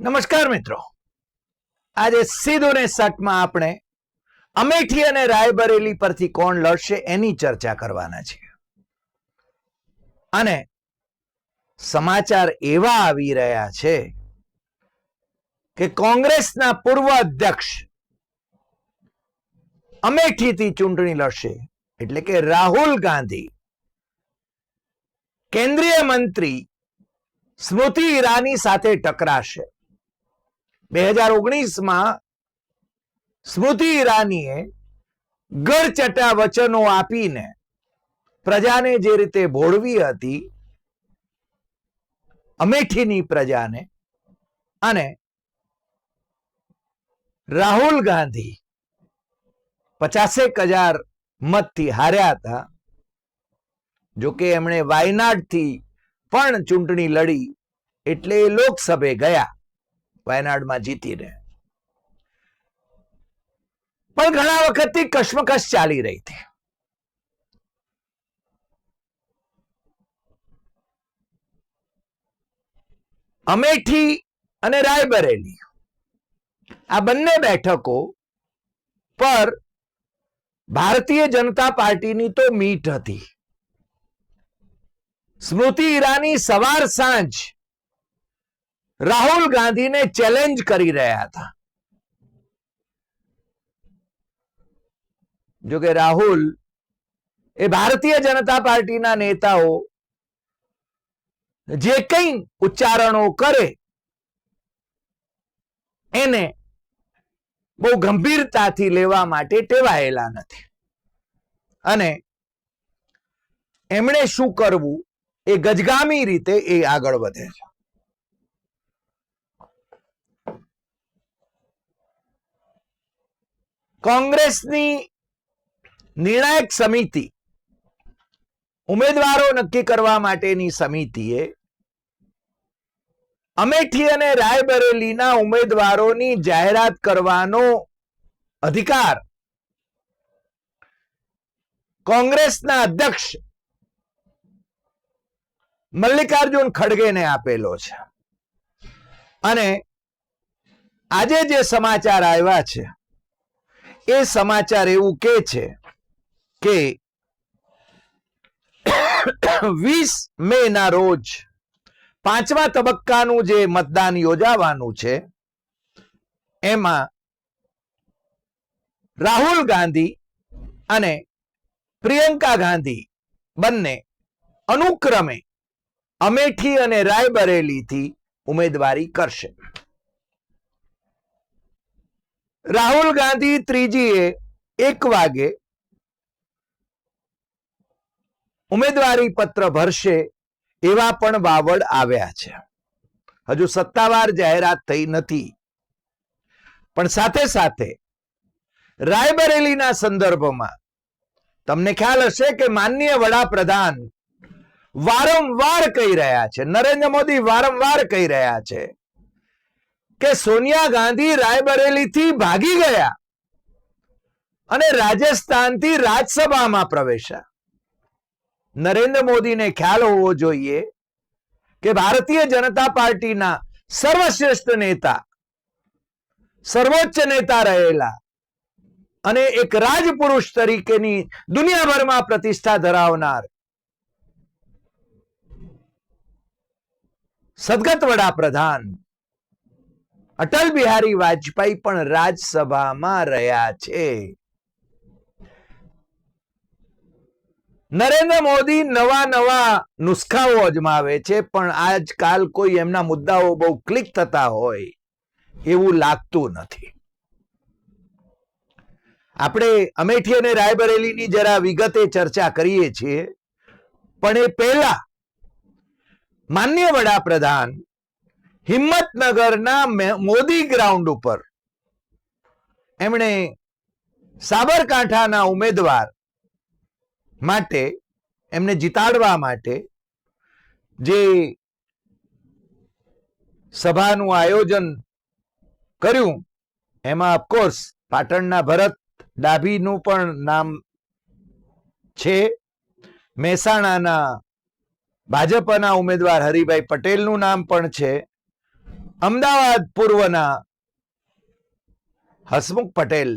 નમસ્કાર મિત્રો. આજે સીધું ને સટમાં આપણે અમેઠી અને રાયબરેલી પરથી કોણ લડશે એની ચર્ચા કરવાના છે અને સમાચાર એવા આવી રહ્યા છે કે કોંગ્રેસના પૂર્વ અધ્યક્ષ અમેઠીથી ચૂંટણી લડશે. એટલે કે રાહુલ ગાંધી. કેન્દ્રીય મંત્રી સ્મૃતિ ઈરાની સાથે ટકરાશે. બે હજાર ઓગણીસમાં સ્મૃતિ ઈરાનીએ ગળચટા વચનો આપીને પ્રજાને જે રીતે ભોળવી હતી, અમેઠીની પ્રજાને અને રાહુલ ગાંધી પચાસેક હજાર મતથી હાર્યા હતા. જોકે એમણે વાયનાડથી પણ ચૂંટણી લડી એટલે લોકસભે ગયા. વાયનાડમાં જીતીને પણ ઘણા વખતથી કશ્મકશ ચાલી રહી હતી. અમેઠી અને રાયબરેલી આ બંને બેઠકો પર ભારતીય જનતા પાર્ટીની તો મીટ હતી. સ્મૃતિ ઈરાની સવાર સાંજ રાહુલ ગાંધીને ચેલેન્જ કરી રહ્યા હતા. જો કે રાહુલ એ ભારતીય જનતા પાર્ટીના નેતાઓ જે કંઈ ઉચ્ચારણો કરે, એને બહુ ગંભીરતાથી લેવા માટે ટેવાયેલા નથી. અને એમણે શું કરવું એ ગજગામી રીતે એ આગળ વધે છે. કોંગ્રેસની નિર્ણાયક સમિતિ ઉમેદવારો નક્કી કરવા માટેની સમિતિએ અમેઠી અને રાયબરેલીના ઉમેદવારોની જાહેરાત કરવાનો અધિકાર કોંગ્રેસના અધ્યક્ષ મલ્લિકાર્જુન ખડગેને આપેલો છે. અને આજે જે સમાચાર આવ્યા છે એ સમાચાર એવું કે છે કે વીસ મે ના રોજ પાંચમા તબક્કાનું જે મતદાન યોજાવાનું છે, એમાં રાહુલ ગાંધી અને પ્રિયંકા ગાંધી બંને અનુક્રમે અમેઠી અને રાયબરેલીથી ઉમેદવારી કરશે. રાહુલ ગાંધી ત્રીજીએ એક વાગે ઉમેદવારી પત્ર ભરશે એવા પણ વાવડ આવ્યા છે. હજુ સત્તાવાર જાહેરાત થઈ નથી. પણ સાથે સાથે રાયબરેલીના સંદર્ભમાં તમને ખ્યાલ હશે કે માનનીય વડાપ્રધાન વારંવાર કહી રહ્યા છે, નરેન્દ્ર મોદી વારંવાર કહી રહ્યા છે કે સોનિયા ગાંધી રાયબરેલીથી ભાગી ગયા અને રાજસ્થાનથી રાજ્યસભામાં પ્રવેશ્યા. નરેન્દ્ર મોદીને ખ્યાલ હોવો જોઈએ કે ભારતીય જનતા પાર્ટીના સર્વશ્રેષ્ઠ નેતા, સર્વોચ્ચ નેતા રહેલા અને એક રાજપુરુષ તરીકેની દુનિયાભરમાં પ્રતિષ્ઠા ધરાવનાર સદગત વડાપ્રધાન અટલ બિહારી વાજપેયી પણ રાજ્યસભામાં રહ્યા છે. નરેન્દ્ર મોદી નવા નવા નુસ્ખાઓ અજમાવે છે, પણ આજકાલ કોઈ એમના મુદ્દાઓ બહુ ક્લિક થતા હોય એવું લાગતું નથી. આપણે અમેઠી અને રાયબરેલીની જરા વિગતે ચર્ચા કરીએ છીએ, પણ એ પહેલા માન્ય વડાપ્રધાન હિંમતનગરના મોદી ગ્રાઉન્ડ ઉપર. એમણે સાબરકાંઠાના ઉમેદવાર માટે, એમને જીતાડવા માટે જે સભાનું આયોજન કર્યું, એમાં ઓફકોર્સ પાટણના ભરત ડાભીનું પણ નામ છે. મહેસાણાના ભાજપના ઉમેદવાર હરિભાઈ પટેલનું નામ પણ છે. અમદાવાદ પૂર્વના હસમુખ પટેલ,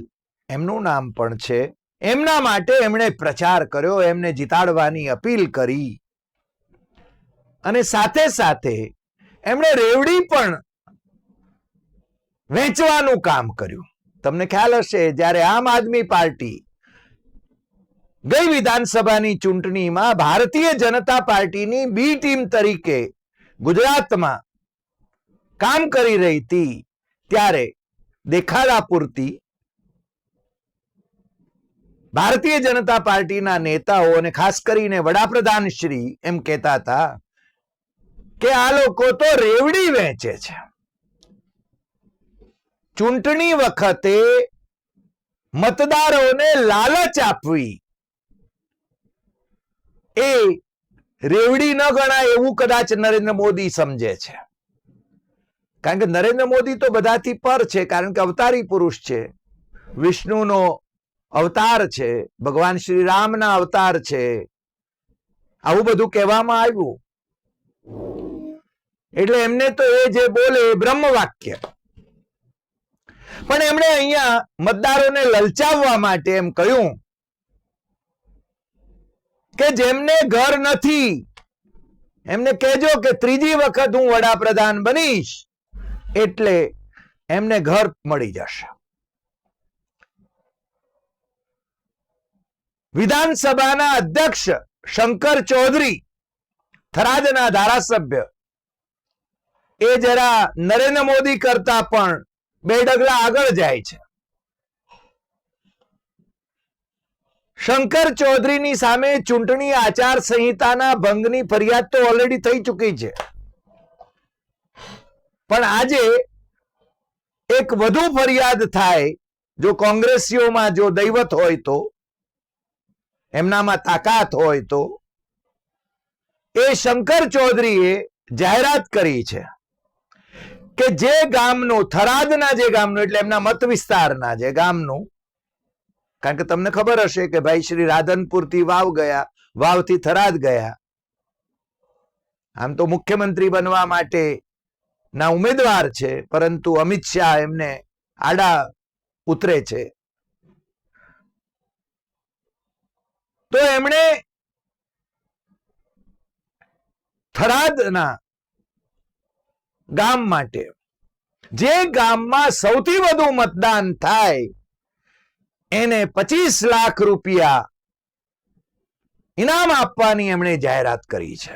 એમનું નામ પણ છે. એમના માટે એમણે પ્રચાર કર્યો, એમને જીતાડવાની અપીલ કરી. અને સાથે સાથે એમણે રેવડી પણ વેચવાનું કામ કર્યું. તમને ખ્યાલ હશે, જ્યારે આમ આદમી પાર્ટી ગઈ વિધાનસભાની ચૂંટણીમાં ભારતીય જનતા પાર્ટીની બી ટીમ તરીકે ગુજરાતમાં કામ કરી રહી હતી, ત્યારે દેખાડા પૂરતી ભારતીય જનતા પાર્ટીના નેતાઓ અને ખાસ કરીને વડાપ્રધાન શ્રી એમ કહેતા હતા કે આ લોકો તો રેવડી વેચે છે. ચૂંટણી વખતે મતદારોને લાલચ આપવી એ રેવડી ન ગણાય એવું કદાચ નરેન્દ્ર મોદી સમજે છે. કારણ કે નરેન્દ્ર મોદી તો બધાથી પર છે, કારણ કે અવતારી પુરુષ છે. વિષ્ણુનો અવતાર છે, ભગવાન શ્રી રામના અવતાર છે. આવું બધું કહેવામાં આવ્યું. એટલે એમને તો એ જે બોલે બ્રહ્મ વાક્ય પણ એમણે અહીંયા મતદારોને લલચાવવા માટે એમ કહ્યું કે જેમને ઘર નથી, એમને કહેજો કે ત્રીજી વખત હું વડાપ્રધાન બનીશ. એટલે એમને ઘર મળી જશે. વિધાનસભાના અધ્યક્ષ શંકર ચૌધરી, થરાદના ધારાસભ્ય. એ જરા નરેન્દ્ર મોદી કરતા પણ બે ડગલા આગળ જાય છે. શંકર ચૌધરીની સામે ચૂંટણી આચાર સંહિતાના ભંગની ફરિયાદ તો ઓલરેડી થઈ ચૂકી છે. પણ આજે એક વધુ ફરિયાદ થાય, જો કોંગ્રેસીઓમાં જો દૈવત હોય તો, એમનામાં તાકાત હોય તો, એ શંકર ચૌધરીએ જાહેરાત કરી છે કે જે ગામનું, થરાદના જે ગામનું, એટલે એમના મત વિસ્તારના જે ગામનું, કારણ કે તમને ખબર હશે કે ભાઈ શ્રી રાધનપુરથી વાવ ગયા, વાવથી થરાદ ગયા. આમ તો મુખ્યમંત્રી બનવા માટે ના ઉમેદવાર છે, પરંતુ અમિત શાહ એમને આડા ઉતરે છે. તો એમણે થરાદના ગામ માટે, જે ગામમાં સૌથી વધુ મતદાન થાય, એને પચીસ લાખ રૂપિયા ઇનામ આપવાની એમણે જાહેરાત કરી છે.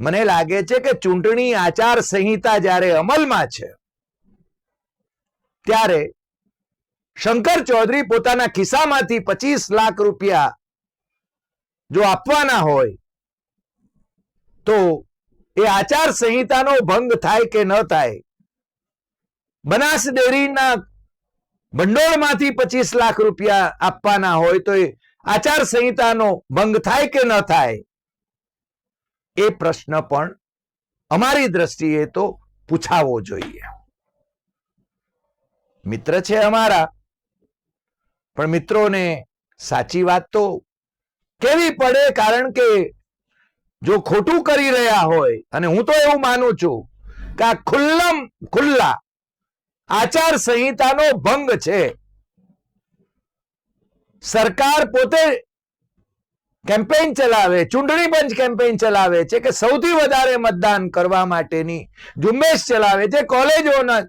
મને લાગે છે કે ચૂંટણી આચાર સંહિતા જ્યારે અમલમાં છે, ત્યારે શંકર ચૌધરી પોતાના ખિસ્સામાંથી પચીસ લાખ રૂપિયા જો આપવાના હોય, તો એ આચાર સંહિતાનો ભંગ થાય કે ન થાય, બનાસ ડેરીના ભંડોળમાંથી પચીસ લાખ રૂપિયા આપવાના હોય તો એ આચાર સંહિતાનો ભંગ થાય કે ન થાય એ પ્રશ્ન પણ અમારી દ્રષ્ટિએ તો પૂછાવો જોઈએ. મિત્ર છે અમારા, પણ મિત્રોને સાચી વાત તો કેવી પડે કારણ કે જો ખોટું કરી રહ્યા હોય, અને હું તો એવું માનું છું કે આ ખુલ્લમ ખુલ્લા આચાર સંહિતાનો ભંગ છે. સરકાર પોતે કેમ્પેઇન ચલાવે, ચૂંટણી પંચ કેમ્પેઇન ચલાવે છે કે સૌથી વધારે મતદાન કરવા માટેની ઝુંબેશ ચલાવે છે, કોલેજોના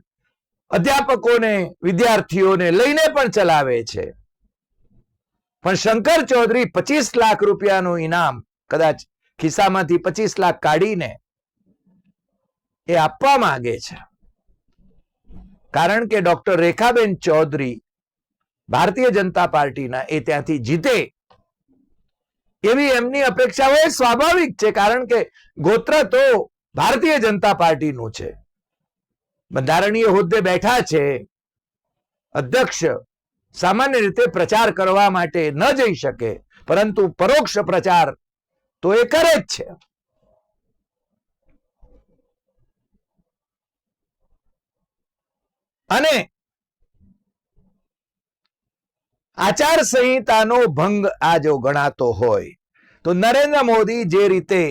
અધ્યાપકોને, વિદ્યાર્થીઓને લઈને પણ ચલાવે છે. પણ શંકર ચૌધરી પચીસ લાખ રૂપિયાનું ઇનામ, કદાચ ખિસ્સામાંથી પચીસ લાખ કાઢીને એ આપવા માંગે છે. કારણ કે ડોક્ટર રેખાબેન ચૌધરી ભારતીય જનતા પાર્ટીના એ ત્યાંથી જીતે એવી એમની અપેક્ષાઓ સ્વાભાવિક છે, કારણ કે ગોત્ર તો ભારતીય જનતા પાર્ટીનું છે. બંધારણીય હોદ્દે બેઠા છે, અધ્યક્ષ સામાન્ય રીતે પ્રચાર કરવા માટે ન જઈ શકે, પરંતુ પરોક્ષ પ્રચાર તો એ કરે જ છે. અને આચાર સંહિતાનો ભંગ આ જો ગણાતો હોય, તો નરેન્દ્ર મોદી જે રીતે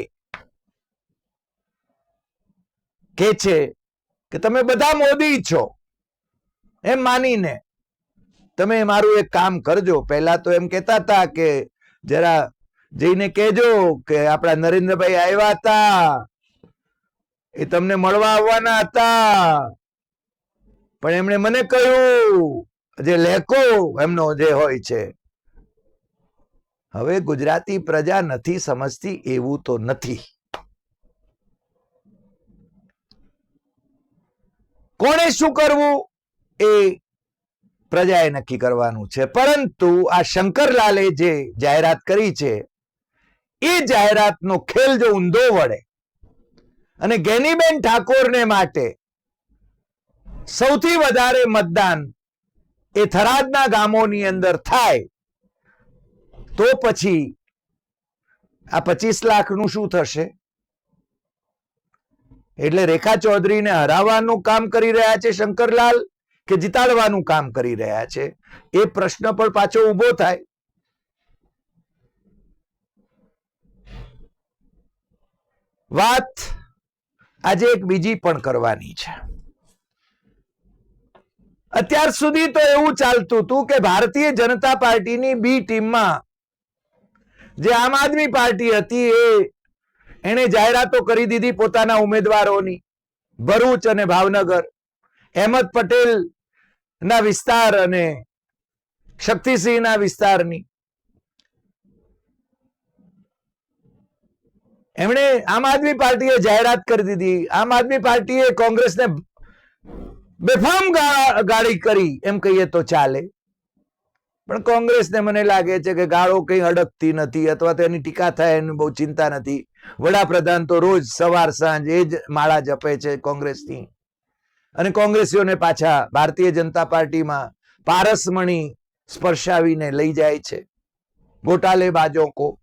કે છે કે તમે બધા મોદી છો, એમ માનીને તમે મારું એક કામ કરજો. પહેલા તો એમ કહેતા હતા કે જરા જઈને કહેજો કે આપણા નરેન્દ્રભાઈ આવ્યા હતા, એ તમને મળવા આવવાના હતા. પણ એમણે મને કહ્યું જે લેકો એમનો જે હોય છે. હવે ગુજરાતી પ્રજા નથી સમજતી, એવું તો નથી. કોણે શું કરવું? એ પ્રજાએ નક્કી કરવાનું છે. પરંતુ આ શંકરલાલે જે જાહેરાત કરી છે, એ જાહેરાતનો ખેલ જો ઊંધો વળે અને ગેનીબેન ઠાકોરને માટે સૌથી વધારે મતદાન એ થરાદના ગામોની અંદર થાય, તો પછી આ પચીસ લાખનું શું થશે? એટલે રેખા ચૌધરીને હરાવવાનું કામ કરી રહ્યા છે શંકરલાલ કે જીતાડવાનું કામ કરી રહ્યા છે? એ પ્રશ્ન પણ પાછો ઊભો થાય. વાત આજે એક બીજી પણ કરવાની છે. અત્યાર સુધી તો એવું ચાલતું હતું કે ભારતીય જનતા પાર્ટીની બી ટીમમાં જે આમ આદમી પાર્ટી હતી એ એણે જાહેરાતો કરી દીધી પોતાના ઉમેદવારોની. ભરૂચ અને ભાવનગર. અહેમદ પટેલ ના વિસ્તાર અને શક્તિસિંહના વિસ્તારની. એમણે આમ આદમી પાર્ટીએ જાહેરાત કરી દીધી. આમ આદમી પાર્ટીએ કોંગ્રેસને બેફામ ગાળી કરી, એમ કહીએ તો ચાલે. પણ કોંગ્રેસને મને લાગે છે કે ગાળો કઈ અડકતી નથી અથવા તો એની ટીકા થાય એની બહુ ચિંતા નથી. વડાપ્રધાન તો રોજ સવાર સાંજ એ જ માળા જપે છે કોંગ્રેસની. અને કોંગ્રેસીઓને પાછા ભારતીય જનતા પાર્ટીમાં પારસમણી સ્પર્શાવીને લઈ જાય છે. ગોટાલે બાજોકો.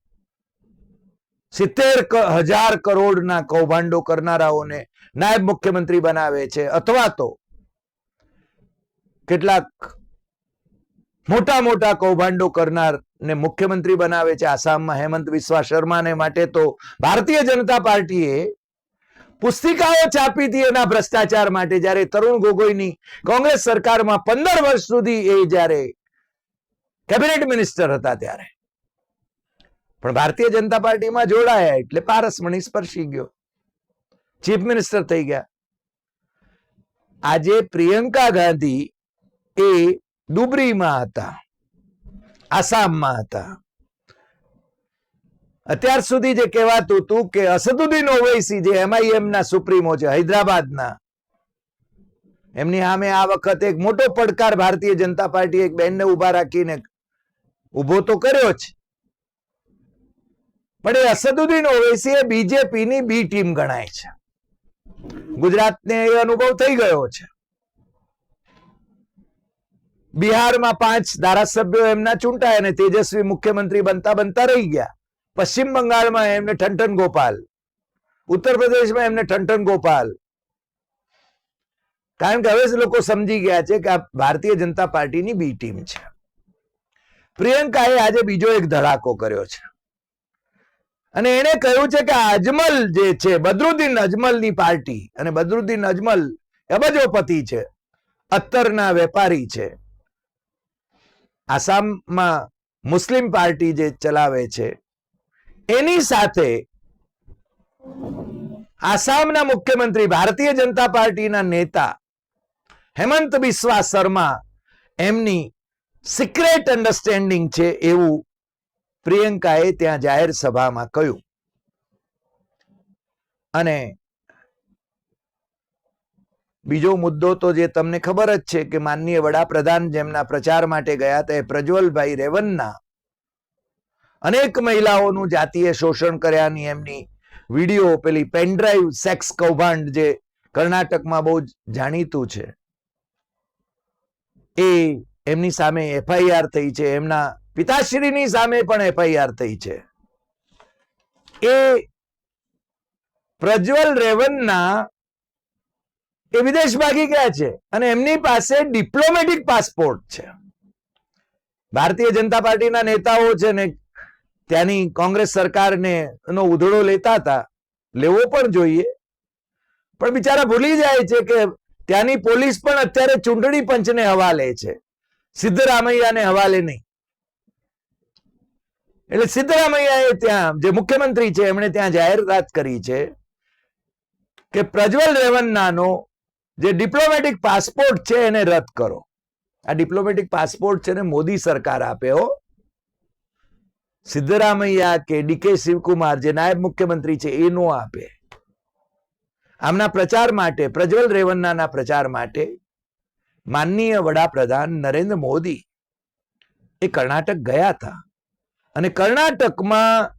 સિત્તેર હજાર કરોડના કૌભાંડો કરનારાઓને નાયબ મુખ્યમંત્રી બનાવે છે. અથવા તો કેટલાક મોટા મોટા કૌભાંડો કરનાર ને મુખ્યમંત્રી બનાવે છે આસામમાં હેમંત વિશ્વા શર્માને માટે તો ભારતીય જનતા પાર્ટીએ પુસ્તિકાઓ છાપી હતી એના ભ્રષ્ટાચાર માટે જ્યારે તરુણ ગોગોઈની કોંગ્રેસ સરકારમાં પંદર વર્ષ સુધી એ જ્યારે કેબિનેટ મિનિસ્ટર હતા ત્યારે. પણ ભારતીય જનતા પાર્ટીમાં જોડાયા એટલે પારસમણી સ્પર્શી ગયો. ચીફ મિનિસ્ટર થઈ ગયા. આજે પ્રિયંકા ગાંધી એ ડુબરીમાં હતા, આસામમાં હતા. અત્યાર સુધી જે કહેવાતું હતું કે અસદુદ્દીન ઓવૈસી જે એમઆઈએમ સુપ્રીમો છે, હૈદરાબાદના, એમની સામે આ વખતે એક મોટો પડકાર ભારતીય જનતા પાર્ટી એક બેનને ઊભા રાખીને ઊભો તો કર્યો જ. પણ એ અસદુદ્દીન ઓવૈસી એ બીજેપી ની બી ટીમ ગણાય છે. ગુજરાતને એ અનુભવ થઈ ગયો છે. બિહારમાં પાંચ ધારાસભ્યો એમના ચૂંટાય અને તેજસ્વી મુખ્યમંત્રી બનતા બનતા રહી ગયા. પશ્ચિમ બંગાળમાં એમને ઠંઠન ગોપાલ. ઉત્તર પ્રદેશમાં એમને ઠંઠન ગોપાલ. કારણ કે હવે લોકો સમજી ગયા છે કે આ ભારતીય જનતા પાર્ટીની બી ટીમ છે. પ્રિયંકાએ આજે બીજો એક ધડાકો કર્યો છે. અને એને કહ્યું છે કે અજમલ જે છે, બદરુદ્દીન અજમલની પાર્ટી અને બદરુદ્દીન અજમલ અબજોપતિ છે, અત્તરના વેપારી છે. આસામમાં મુસ્લિમ પાર્ટી જે ચલાવે છે, એની સાથે આસામના મુખ્યમંત્રી ભારતીય જનતા પાર્ટીના નેતા હેમંત બિસ્વા શર્મા એમની સિક્રેટ અન્ડરસ્ટેન્ડિંગ છે એવું પ્રિયંકાએ ત્યાં જાહેર સભામાં કહ્યું. અને બીજો મુદ્દો તો જે તમને ખબર જ છે કે માનનીય વડાપ્રધાન જેમના પ્રચાર માટે ગયા તે પ્રજ્વલભાઈ રેવન્ના. અનેક મહિલાઓનું જાતીય શોષણ કર્યાની એમની વીડિયો પેલી પેનડ્રાઈવ સેક્સ કૌભાંડ જે કર્ણાટકમાં બહુ જાણીતું છે. એ એમની સામે એફઆઈઆર થઈ છે, એમના પિતાશ્રીની સામે પણ એફઆઈઆર થઈ છે. એ પ્રજ્વલ રેવન્ના એ વિદેશ ભાગી ગયા છે અને એમની પાસે ડિપ્લોમેટિક પાસપોર્ટ છે. ભારતીય જનતા પાર્ટીના નેતાઓ છે ને ત્યાંની કોંગ્રેસ સરકારને નો ઉધડો લેતા હતા, લેવો પણ જોઈએ. પણ બિચારા ભૂલી જાય છે કે ત્યાંની પોલીસ પણ અત્યારે ચૂંટણી પંચને હવાલે છે. સિદ્ધરામૈયાને હવાલે નહીં. એટલે સિદ્ધરામૈયાએ ત્યાં જે મુખ્યમંત્રી છે, એમણે ત્યાં જાહેરાત કરી છે કે પ્રજ્વલ રેવન્નાનો જે ડિપ્લોમેટિક પાસપોર્ટ છે એને રદ કરો. આ ડિપ્લોમેટિક પાસપોર્ટ છે ને મોદી સરકાર આપ્યો સિદ્ધરામૈયા કે ડીકે શિવકુમાર જે નાયબ મુખ્યમંત્રી છે એ નો આપે. આમના પ્રચાર માટે, પ્રજ્વલ રેવન્નાના પ્રચાર માટે માનનીય વડાપ્રધાન નરેન્દ્ર મોદી એ કર્ણાટક ગયા હતા. અને કર્ણાટકમાં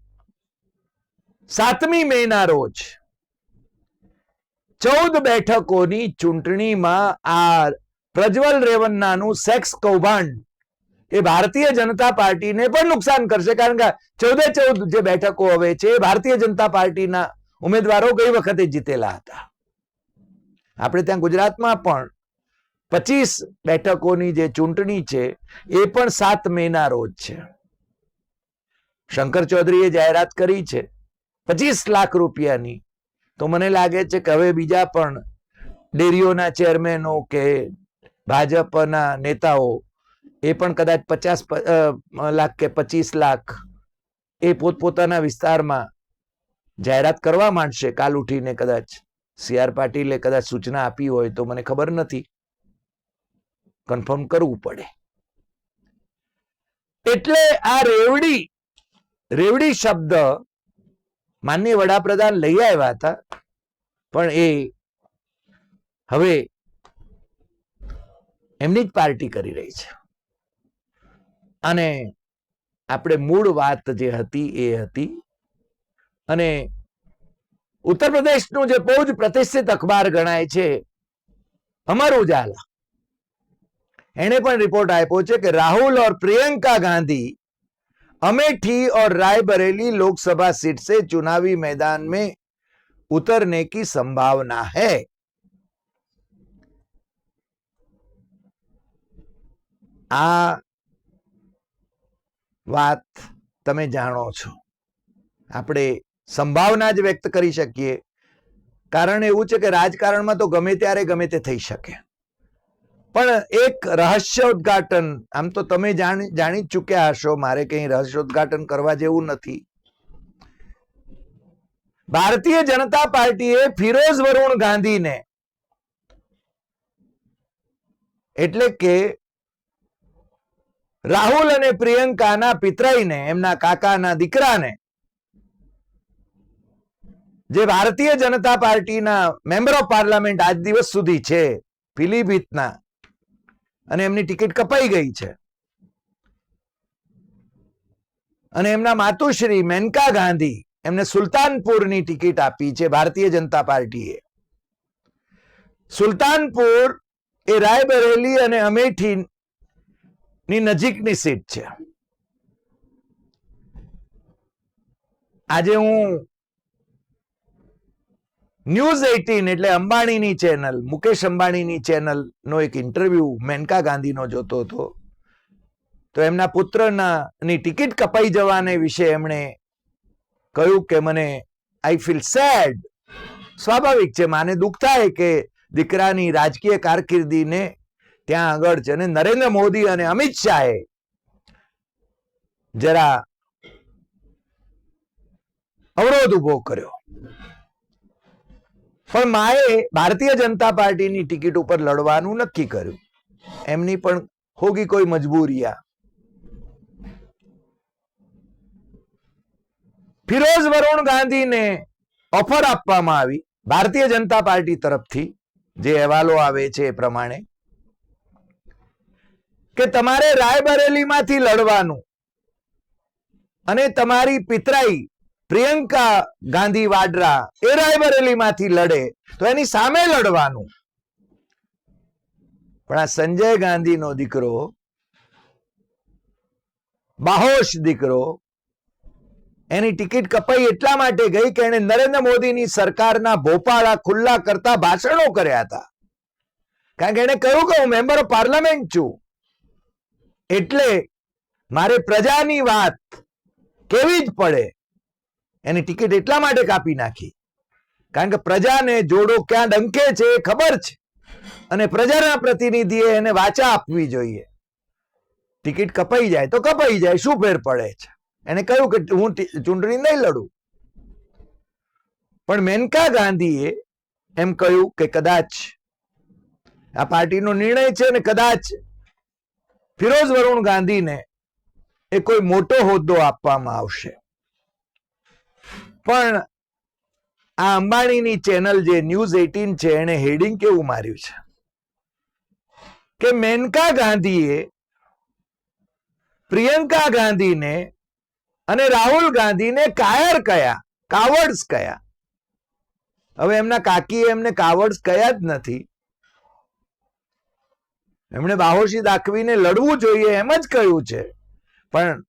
સાતમી મે ના રોજ ચૌદ બેઠકોની ચૂંટણીમાં આ પ્રજ્વલ રેવન્નાનું સેક્સ કૌભાંડ એ ભારતીય જનતા પાર્ટીને પણ નુકસાન કરશે. કારણ કે ચૌદે ચૌદ જે બેઠકો હવે છે, એ ભારતીય જનતા પાર્ટીના ઉમેદવારો ગઈ વખતે જીતેલા હતા. આપણે ત્યાં ગુજરાતમાં પણ પચીસ બેઠકોની જે ચૂંટણી છે, એ પણ સાત મે ના રોજ છે. શંકર ચૌધરીએ જાહેરાત કરી છે, પચીસ લાખ રૂપિયાની તો મને લાગે છે કે હવે બીજા પણ ડેરીઓના ચેરમેનો કે ભાજપના નેતાઓ એ પણ કદાચ પચાસ લાખ કે પચીસ લાખ એ પોતપોતાના વિસ્તારમાં જાહેરાત કરવા માંડશે કાલ ઉઠીને કદાચ સી આર પાટીલે કદાચ સૂચના આપી હોય તો મને ખબર નથી. કન્ફર્મ કરવું પડે. એટલે આ રેવડી રેવડી શબ્દ માનનીય વડાપ્રધાન લઈ આવ્યા હતા. પણ એ હવે એમની જ પાર્ટી કરી રહી છે. અને આપણે મૂળ વાત જે હતી એ હતી. અને ઉત્તર પ્રદેશનું જે બહુ જ પ્રતિષ્ઠિત અખબાર ગણાય છે, અમર ઉજાલા. એને પણ રિપોર્ટ આપ્યો છે કે રાહુલ ઓર પ્રિયંકા ગાંધી अमेठी और रायबरेली लोकसभा सीट से चुनावी मैदान में उतरने की संभावना है આ વાત તમે જાણો છો આપણે સંભાવના જ વ્યક્ત કરી શકીએ કારણ એવું છે કે રાજકારણમાં તો ગમે ત્યારે ગમે તે થઈ શકે પણ એક રહસ્ય ઉદઘાટન, આમ તો તમે જાણી ચૂક્યા હશો, મારે કઈ રહસ્ય ઉદઘાટન કરવા જેવું નથી. ભારતીય જનતા પાર્ટીએ ફિરોઝ વરુણ ગાંધીને, એટલે કે રાહુલ અને પ્રિયંકાના પિતરાઈને, એમના કાકાના દીકરાને, જે ભારતીય જનતા પાર્ટીના મેમ્બર ઓફ પાર્લામેન્ટ આજ દિવસ સુધી છે, પીલીભીતના અને એમની ટિકિટ કપાઈ ગઈ છે. અને એમના માતુશ્રી મેનકા ગાંધી એમને સુલતાનપુરની ટિકિટ આપી છે ભારતીય જનતા પાર્ટીએ. સુલતાનપુર એ રાયબરેલી અને અમેઠી ની નજીકની સીટ છે. આજે હું ન્યૂઝ એઇટીન એટલે અંબાણીની ચેનલ, મુકેશ અંબાણીની ચેનલનો એક ઇન્ટરવ્યુ મેનકા ગાંધીનો જોતો હતો. તો એમના પુત્રના ની ટિકિટ કપાઈ જવાને વિશે એમણે કહ્યું કે મને આઈ ફીલ સેડ. સ્વાભાવિક છે, માને દુઃખ થાય કે દીકરાની રાજકીય કારકિર્દીને ત્યાં આગળ છે અને નરેન્દ્ર મોદી અને અમિત શાહે જરા અવરોધ ઊભો કર્યો. પણ માએ ભારતીય જનતા પાર્ટીની ટિકિટ ઉપર લડવાનું નક્કી કર્યું. એમની પણ હોગી કોઈ મજબૂરિયા. ફિરોઝ વરુણ ગાંધીને ઓફર આપવામાં આવી ભારતીય જનતા પાર્ટી તરફથી, જે અહેવાલો આવે છે એ પ્રમાણે, કે તમારે રાયબરેલીમાંથી લડવાનું અને તમારી પિતરાઈ પ્રિયંકા ગાંધી વાડરા એ રાયબરેલીમાંથી લડે, તો એની સામે લડવાનું. પણ આ સંજય ગાંધીનો દીકરો, બાહોશ દીકરો, એની ટિકિટ કપાઈ એટલા માટે ગઈ કે એને નરેન્દ્ર મોદીની સરકારના ભોપાળા ખુલ્લા કરતા ભાષણો કર્યા હતા. કારણ કે એને કહ્યું કે હું મેમ્બર ઓફ પાર્લામેન્ટ છું. એટલે મારે પ્રજાની વાત કેવી જ પડે? એની ટિકિટ એટલા માટે કાપી નાખી. કારણ કે પ્રજાને જોડો ક્યાં ડંકે છે એ ખબર છે. અને પ્રજાના પ્રતિનિધિએ એને વાચા આપવી જોઈએ. ટિકિટ કપાઈ જાય તો કપાઈ જાય, શું ફેર પડે છે? એને કહ્યું કે હું ચૂંટણી નહીં લડું. પણ મેનકા ગાંધીએ એમ કહ્યું કે કદાચ આ પાર્ટીનો નિર્ણય છે ને કદાચ ફિરોઝ વરુણ ગાંધીને એ કોઈ મોટો હોદ્દો આપવામાં આવશે. પણ આ અંબાણીની ચેનલ જે ન્યૂઝ એટીન છે, એને હેડિંગ કેવું માર્યું છે? કે મેનકા ગાંધીએ પ્રિયંકા ગાંધીને અને રાહુલ ગાંધીને કાયર કયા કાવડ્સ કયા? હવે એમના કાકીએ એમને કાવડ્સ કયા જ નથી. એમણે બાહોશી દાખવીને લડવું જોઈએ એમ જ કહ્યું છે. પણ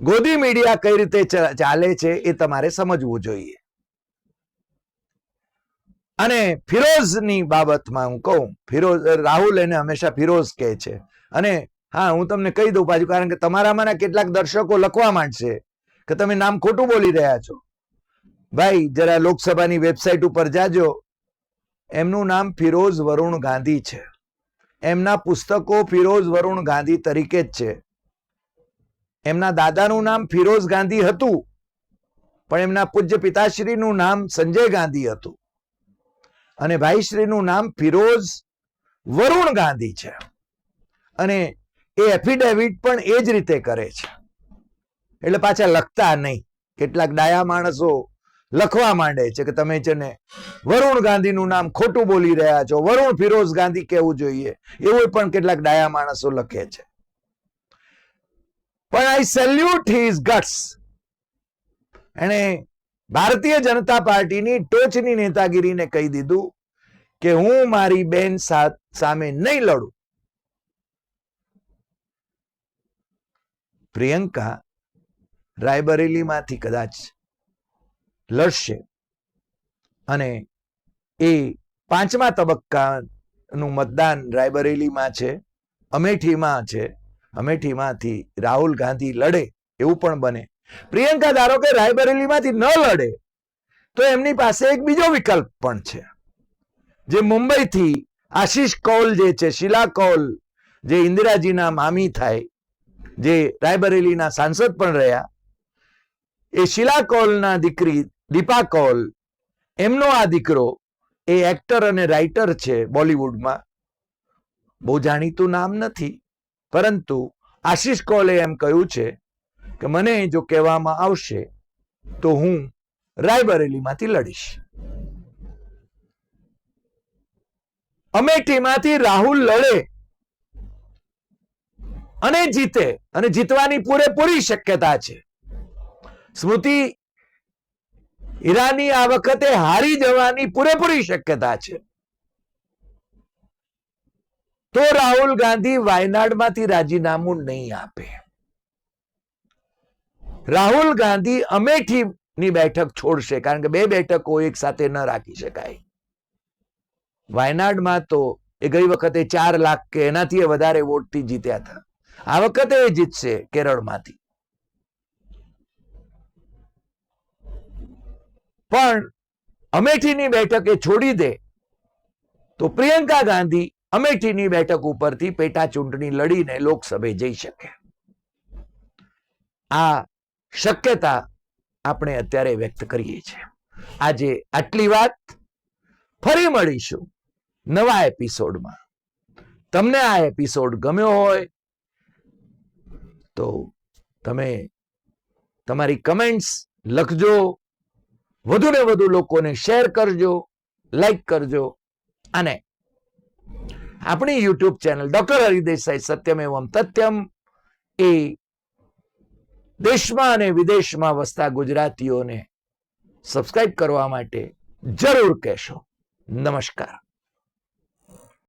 ગોદી મીડિયા કઈ રીતે ચાલે છે એ તમારે સમજવું જોઈએ. અને ફિરોઝની બાબતમાં હું કહું, ફિરોઝ, રાહુલ એને હંમેશા ફિરોઝ કહે છે. અને હા, હું તમને કહી દઉં પાછું, કારણ કે તમારામાંના કેટલાક દર્શકો લખવા માંડશે કે તમે નામ ખોટું બોલી રહ્યા છો. ભાઈ, જરા લોકસભાની વેબસાઇટ ઉપર જાજો. એમનું નામ ફિરોઝ વરુણ ગાંધી છે. એમના પુસ્તકો ફિરોઝ વરુણ ગાંધી તરીકે જ છે. એમના દાદાનું નામ ફિરોઝ ગાંધી હતું, પણ એમના પૂજ્ય પિતાશ્રીનું નામ સંજય ગાંધી હતું. અને ભાઈશ્રીનું નામ ફિરોઝ વરુણ ગાંધી છે. અને એ એફિડેવિટ પણ એ જ રીતે કરે છે. એટલે પાછા લખતા નહીં. કેટલાક ડાયા માણસો લખવા માંડે છે કે તમે છે ને વરુણ ગાંધીનું નામ ખોટું બોલી રહ્યા છો. વરુણ ફિરોઝ ગાંધી કહેવું જોઈએ. એવું પણ કેટલાક ડાયા માણસો લખે છે. પણ આઈ સેલ્યુટ હિઝ ગટ્સ એણે ભારતીય જનતા પાર્ટીની ટોચની નેતાગીરીને કહી દીધું કે હું મારી બેન સામે નહીં લડું. પ્રિયંકા રાયબરેલીમાંથી કદાચ લડશે અને એ પાંચમા તબક્કાનું મતદાન રાયબરેલીમાં છે, અમેઠીમાં છે અમેઠીમાંથી રાહુલ ગાંધી લડે એવું પણ બને. પ્રિયંકા ધારો કે રાયબરેલીમાંથી ન લડે, તો એમની પાસે એક બીજો વિકલ્પ પણ છે. જે મુંબઈથી આશીષ કૌલ જે છે, શીલા કૌલ, જે ઇન્દિરાજીના મામી થાય, જે રાયબરેલીના સાંસદ પણ રહ્યા, એ શીલા કૌલના દીકરી દીપા કૌલ, એમનો આ દીકરો એ એક્ટર અને રાઇટર છે બોલિવૂડમાં. બહુ જાણીતું નામ નથી. પરંતુ આશીષ કોલે એમ કહ્યું છે કે મને જો કહેવામાં આવશે, તો હું રાયબરેલીમાંથી લડીશ. અમેઠીમાંથી રાહુલ લડે અને જીતે અને જીતવાની પૂરેપૂરી શક્યતા છે. સ્મૃતિ ઈરાની આ વખતે હારી જવાની પૂરેપૂરી શક્યતા છે. તો રાહુલ ગાંધી વાયનાડમાંથી રાજીનામું નહીં આપે. રાહુલ ગાંધી અમેઠીની બેઠક છોડશે, કારણ કે બે બેઠકો એક સાથે ન રાખી શકાય. વાયનાડમાં તો એ ગઈ વખતે ચાર લાખ કે એનાથી વધારે વોટથી જીત્યા હતા. આ વખતે એ જીતશે કેરળમાંથી. પણ અમેઠીની બેઠક એ છોડી દે તો પ્રિયંકા ગાંધી અમેઠીની બેઠક ઉપરથી પેટા ચૂંટણી લડીને લોકસભે જઈ શકે. આ શક્યતા આપણે અત્યારે વ્યક્ત કરીએ છીએ. આજે આટલી વાત. ફરી મળીશું નવા એપિસોડમાં. તમને આ એપિસોડ ગમ્યો હોય તો તમે તમારી કમેન્ટ્સ લખજો. વધુ ને વધુ લોકોને શેર કરજો, લાઈક કરજો અને આપણી YouTube channel doctor Haridesai Satyam Evam Tathyam એ દેશમાં અને વિદેશમાં વસતા ગુજરાતીઓને સબસ્ક્રાઇબ કરવા માટે જરૂર કહેશો. નમસ્કાર.